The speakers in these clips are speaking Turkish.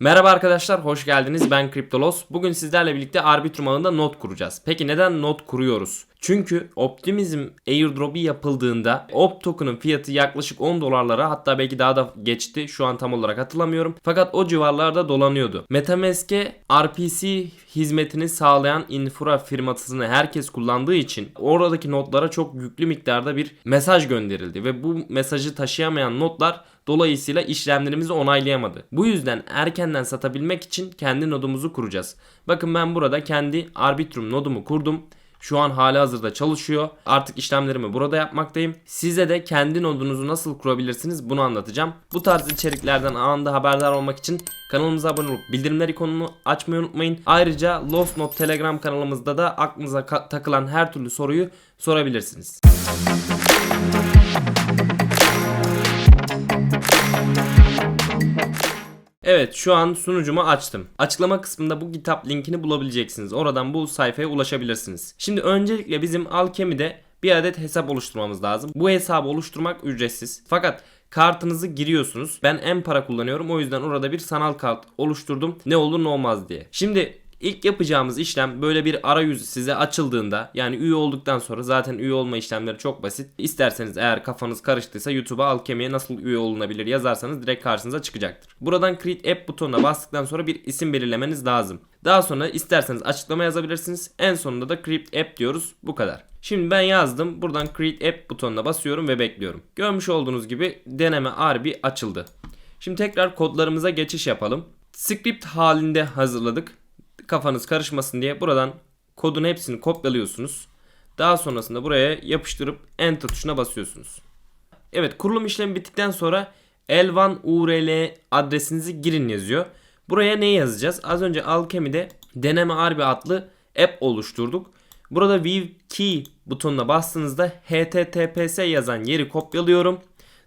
Merhaba arkadaşlar, hoş geldiniz. Ben Cryptolos. Bugün sizlerle birlikte Arbitrum ağında not kuracağız. Peki neden not kuruyoruz? Çünkü Optimism airdrop'u yapıldığında Op token'ın fiyatı yaklaşık 10 dolarlara hatta belki daha da geçti. Şu an tam olarak hatırlamıyorum. Fakat o civarlarda dolanıyordu. Metamask'e RPC hizmetini sağlayan infra firmasını herkes kullandığı için oradaki notlara çok yüklü miktarda bir mesaj gönderildi ve bu mesajı taşıyamayan notlar Dolayısıyla işlemlerimizi onaylayamadı. Bu yüzden erkenden satabilmek için kendi nodumuzu kuracağız. Bakın ben burada kendi Arbitrum nodumu kurdum. Şu an hali hazırda çalışıyor. Artık işlemlerimi burada yapmaktayım. Size de kendi nodunuzu nasıl kurabilirsiniz bunu anlatacağım. Bu tarz içeriklerden anında haberdar olmak için kanalımıza abone olup bildirimler ikonunu açmayı unutmayın. Ayrıca Lost Note Telegram kanalımızda da aklınıza takılan her türlü soruyu sorabilirsiniz. Evet şu an sunucumu açtım. Açıklama kısmında bu kitap linkini bulabileceksiniz. Oradan bu sayfaya ulaşabilirsiniz. Şimdi öncelikle bizim Alchemy'de bir adet hesap oluşturmamız lazım. Bu hesabı oluşturmak ücretsiz. Fakat kartınızı giriyorsunuz. Ben en para kullanıyorum. O yüzden orada bir sanal kart oluşturdum. Ne olur ne olmaz diye. Şimdi İlk yapacağımız işlem böyle bir arayüz size açıldığında yani üye olduktan sonra zaten üye olma işlemleri çok basit. İsterseniz eğer kafanız karıştıysa YouTube'a Alkemi'ye nasıl üye olunabilir yazarsanız direkt karşınıza çıkacaktır. Buradan Create App butonuna bastıktan sonra bir isim belirlemeniz lazım. Daha sonra isterseniz açıklama yazabilirsiniz. En sonunda da Create App diyoruz. Bu kadar. Şimdi ben yazdım. Buradan Create App butonuna basıyorum ve bekliyorum. Görmüş olduğunuz gibi deneme RB açıldı. Şimdi tekrar kodlarımıza geçiş yapalım. Script halinde hazırladık kafanız karışmasın diye buradan kodun hepsini kopyalıyorsunuz. Daha sonrasında buraya yapıştırıp enter tuşuna basıyorsunuz. Evet kurulum işlemi bittikten sonra L1 URL adresinizi girin yazıyor. Buraya ne yazacağız? Az önce Alchemy'de deneme arbi adlı app oluşturduk. Burada view key butonuna bastığınızda https yazan yeri kopyalıyorum.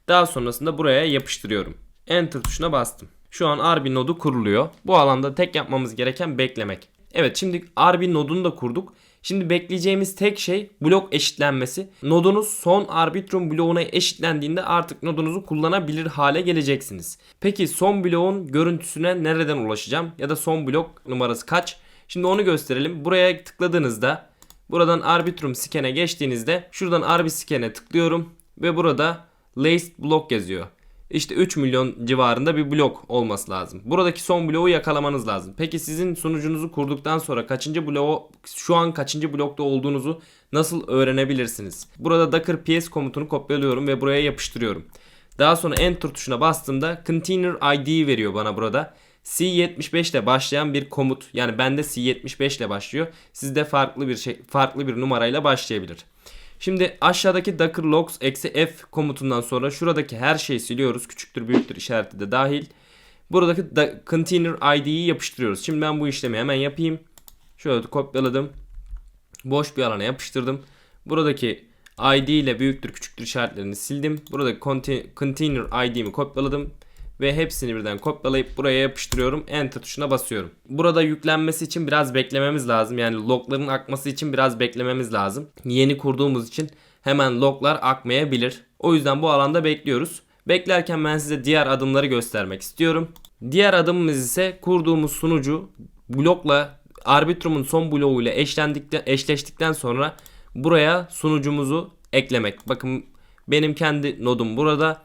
Daha sonrasında buraya yapıştırıyorum. Enter tuşuna bastım. Şu an RB nodu kuruluyor. Bu alanda tek yapmamız gereken beklemek. Evet şimdi RB nodunu da kurduk. Şimdi bekleyeceğimiz tek şey blok eşitlenmesi. Nodunuz son Arbitrum bloğuna eşitlendiğinde artık nodunuzu kullanabilir hale geleceksiniz. Peki son bloğun görüntüsüne nereden ulaşacağım? Ya da son blok numarası kaç? Şimdi onu gösterelim. Buraya tıkladığınızda buradan Arbitrum scan'e geçtiğinizde şuradan RB scan'e tıklıyorum ve burada laced block yazıyor işte 3 milyon civarında bir blok olması lazım. Buradaki son bloğu yakalamanız lazım. Peki sizin sunucunuzu kurduktan sonra kaçıncı bloğu şu an kaçıncı blokta olduğunuzu nasıl öğrenebilirsiniz? Burada docker ps komutunu kopyalıyorum ve buraya yapıştırıyorum. Daha sonra enter tuşuna bastığımda container id veriyor bana burada. C75 ile başlayan bir komut. Yani bende C75 ile başlıyor. Sizde farklı bir şey farklı bir numarayla başlayabilir. Şimdi aşağıdaki docker logs eksi f komutundan sonra şuradaki her şeyi siliyoruz. Küçüktür büyüktür işareti de dahil. Buradaki da container id'yi yapıştırıyoruz. Şimdi ben bu işlemi hemen yapayım. Şöyle kopyaladım. Boş bir alana yapıştırdım. Buradaki id ile büyüktür küçüktür işaretlerini sildim. Buradaki container id'mi kopyaladım ve hepsini birden kopyalayıp buraya yapıştırıyorum. Enter tuşuna basıyorum. Burada yüklenmesi için biraz beklememiz lazım. Yani logların akması için biraz beklememiz lazım. Yeni kurduğumuz için hemen loglar akmayabilir. O yüzden bu alanda bekliyoruz. Beklerken ben size diğer adımları göstermek istiyorum. Diğer adımımız ise kurduğumuz sunucu blokla Arbitrum'un son bloğuyla eşlendikten, eşleştikten sonra buraya sunucumuzu eklemek. Bakın benim kendi nodum burada.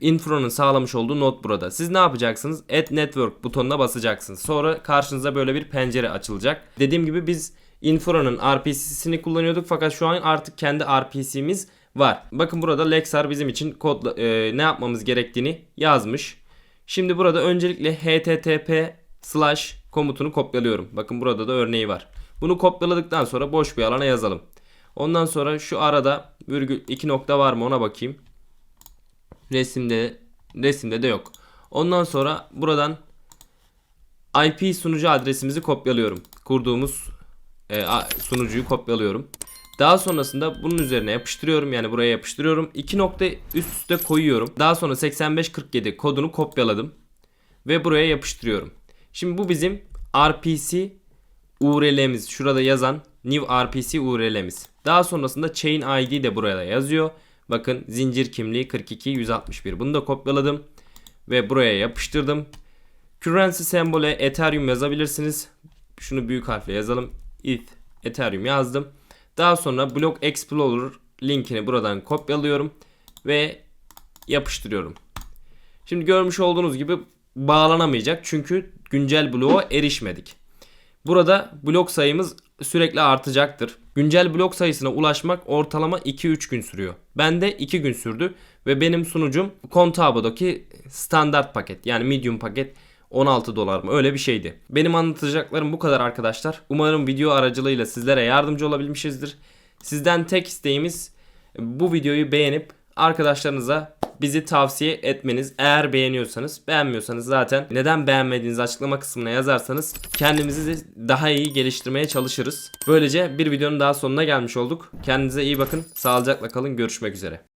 Infro'nun sağlamış olduğu not burada. Siz ne yapacaksınız? Add Network butonuna basacaksınız. Sonra karşınıza böyle bir pencere açılacak. Dediğim gibi biz Infro'nun RPC'sini kullanıyorduk fakat şu an artık kendi RPC'miz var. Bakın burada Lexar bizim için kod e, ne yapmamız gerektiğini yazmış. Şimdi burada öncelikle http slash komutunu kopyalıyorum. Bakın burada da örneği var. Bunu kopyaladıktan sonra boş bir alana yazalım. Ondan sonra şu arada virgül iki nokta var mı ona bakayım. Resimde resimde de yok. Ondan sonra buradan IP sunucu adresimizi kopyalıyorum. Kurduğumuz e, sunucuyu kopyalıyorum. Daha sonrasında bunun üzerine yapıştırıyorum. Yani buraya yapıştırıyorum. İki nokta üst üste koyuyorum. Daha sonra 8547 kodunu kopyaladım. Ve buraya yapıştırıyorum. Şimdi bu bizim RPC URL'miz. Şurada yazan new RPC URL'miz. Daha sonrasında chain ID de buraya yazıyor. Bakın zincir kimliği 42 161. Bunu da kopyaladım ve buraya yapıştırdım. Currency sembolü Ethereum yazabilirsiniz. Şunu büyük harfle yazalım. ETH Ethereum yazdım. Daha sonra Block Explorer linkini buradan kopyalıyorum ve yapıştırıyorum. Şimdi görmüş olduğunuz gibi bağlanamayacak çünkü güncel bloğa erişmedik. Burada blok sayımız sürekli artacaktır. Güncel blok sayısına ulaşmak ortalama 2-3 gün sürüyor. Bende 2 gün sürdü ve benim sunucum Contabo'daki standart paket yani medium paket 16 dolar mı öyle bir şeydi. Benim anlatacaklarım bu kadar arkadaşlar. Umarım video aracılığıyla sizlere yardımcı olabilmişizdir. Sizden tek isteğimiz bu videoyu beğenip arkadaşlarınıza bizi tavsiye etmeniz. Eğer beğeniyorsanız, beğenmiyorsanız zaten neden beğenmediğinizi açıklama kısmına yazarsanız kendimizi daha iyi geliştirmeye çalışırız. Böylece bir videonun daha sonuna gelmiş olduk. Kendinize iyi bakın. Sağlıcakla kalın. Görüşmek üzere.